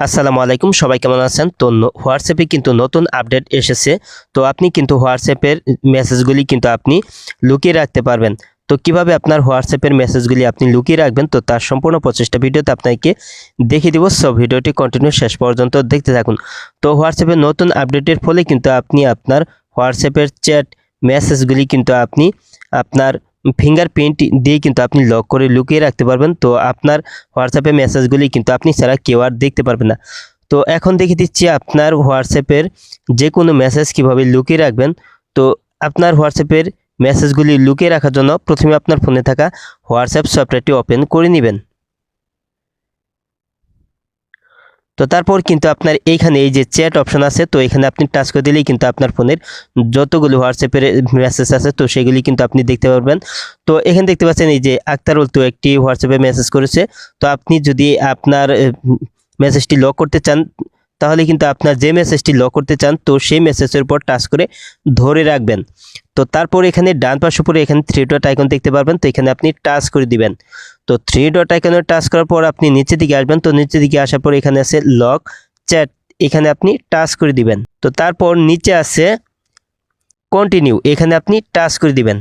আসসালামু আলাইকুম, সবাই কেমন আছেন? তো হোয়াটসঅ্যাপে কিন্তু নতুন আপডেট এসেছে। তো আপনি কিন্তু হোয়াটসঅ্যাপের মেসেজগুলি কিন্তু আপনি লুকিয়ে রাখতে পারবেন। তো কীভাবে আপনার হোয়াটসঅ্যাপের মেসেজগুলি আপনি লুকিয়ে রাখবেন? তো তার সম্পূর্ণ প্রচেষ্টা ভিডিওতে আপনাকে দেখিয়ে দিব। সব ভিডিওটি কন্টিনিউ শেষ পর্যন্ত দেখতে থাকুন। তো হোয়াটসঅ্যাপের নতুন আপডেটের ফলে কিন্তু আপনি আপনার হোয়াটসঅ্যাপের চ্যাট মেসেজগুলি কিন্তু আপনি আপনার ফিঙ্গারপ্রিন্ট দিয়ে কিন্তু আপনি লক করে লুকিয়ে রাখতে পারবেন। তো আপনার হোয়াটসঅ্যাপে মেসেজগুলি কিন্তু আপনি ছাড়া কেউ আর দেখতে পারবেন না। তো এখন দেখে দিচ্ছি আপনার হোয়াটসঅ্যাপের যে কোনো মেসেজ কীভাবে লুকিয়ে রাখবেন। তো আপনার হোয়াটসঅ্যাপের মেসেজগুলি লুকিয়ে রাখার জন্য প্রথমে আপনার ফোনে থাকা হোয়াটসঅ্যাপ সফটওয়্যারটি ওপেন করে নেবেন। তো তারপর কিন্তু আপনার এইখানে এই যে চ্যাট অপশন আছে, তো এখানে আপনি টাচ করে দিলেই কিন্তু আপনার ফোনের যতগুলো হোয়াটসঅ্যাপের মেসেজ আছে, তো সেগুলি কিন্তু আপনি দেখতে পারবেন। তো এখানে দেখতে পাচ্ছেন এই যে আক্তারুল তো একটি হোয়াটসঅ্যাপে মেসেজ করেছে। তো আপনি যদি আপনার মেসেজটি লক করতে চান, তাহলে কিন্তু আপনার যে মেসেজটি লক করতে চান, তো সেই মেসেজের উপর টাচ করে ধরে রাখবেন। তো তারপর এখানে ডান পাশ উপরে এখানে থ্রি ডট আইকন দেখতে পারবেন। তো এখানে আপনি টাচ করে দিবেন। তো থ্রি ডট আইকনে টাচ করার পর আপনি নিচের দিকে আসবেন। তো নিচের দিকে আসার পর এখানে আছে লক চ্যাট এখানে আপনি টাচ করে দিবেন। তো তারপর নিচে আছে কন্টিনিউ এখানে আপনি টাচ করে দিবেন।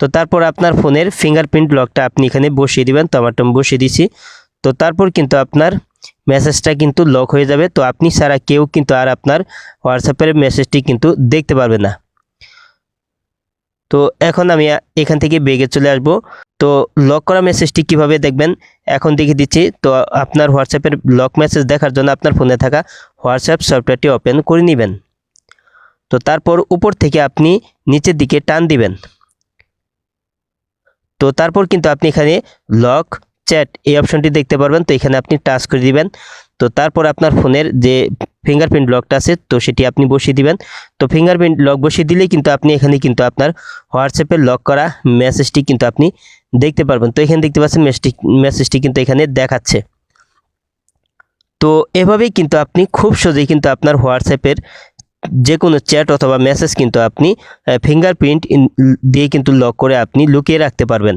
তো তারপর আপনার ফোনের ফিঙ্গারপ্রিন্ট লকটা আপনি এখানে বসিয়ে দিবেন। তো আমারটা আমি বসিয়ে দিছি। তো তারপর কিন্তু আপনার মেসেজটা কিন্তু লক হয়ে যাবে। তো আপনি ছাড়া কেউ কিন্তু আর আপনার হোয়াটসঅ্যাপের মেসেজটি কিন্তু দেখতে পারবে না। তো এখন আমি এখান থেকে বেগে চলে আসব। তো লক করা মেসেজটি কীভাবে দেখবেন? এখন দেখে দিচ্ছি। তো আপনার হোয়াটসঅ্যাপের লক মেসেজ দেখার জন্য আপনার ফোনে থাকা হোয়াটসঅ্যাপ সফটওয়্যারটি ওপেন করে নেবেন। তো তারপর উপর থেকে আপনি নিচের দিকে টান দিবেন। তো তারপর কিন্তু আপনি এখানে লক চ্যাট এই অপশনটি দেখতে পারবেন। তো এখানে আপনি টাচ করে দিবেন। তো তারপর আপনার ফোনের যে ফিঙ্গারপ্রিন্ট লকটা আছে, তো সেটি আপনি বসিয়ে দিবেন। তো ফিঙ্গারপ্রিন্ট লক বসিয়ে দিলেই কিন্তু আপনি এখানে কিন্তু আপনার হোয়াটসঅ্যাপের লক করা মেসেজটি কিন্তু আপনি দেখতে পারবেন। তো এখানে দেখতে পাচ্ছেন মেসেজটি মেসেজটি কিন্তু এখানে দেখাচ্ছে। তো এভাবেই কিন্তু আপনি খুব সহজেই কিন্তু আপনার হোয়াটসঅ্যাপের যে কোনো চ্যাট অথবা মেসেজ কিন্তু আপনি ফিঙ্গারপ্রিন্ট দিয়ে কিন্তু লক করে আপনি লুকিয়ে রাখতে পারবেন।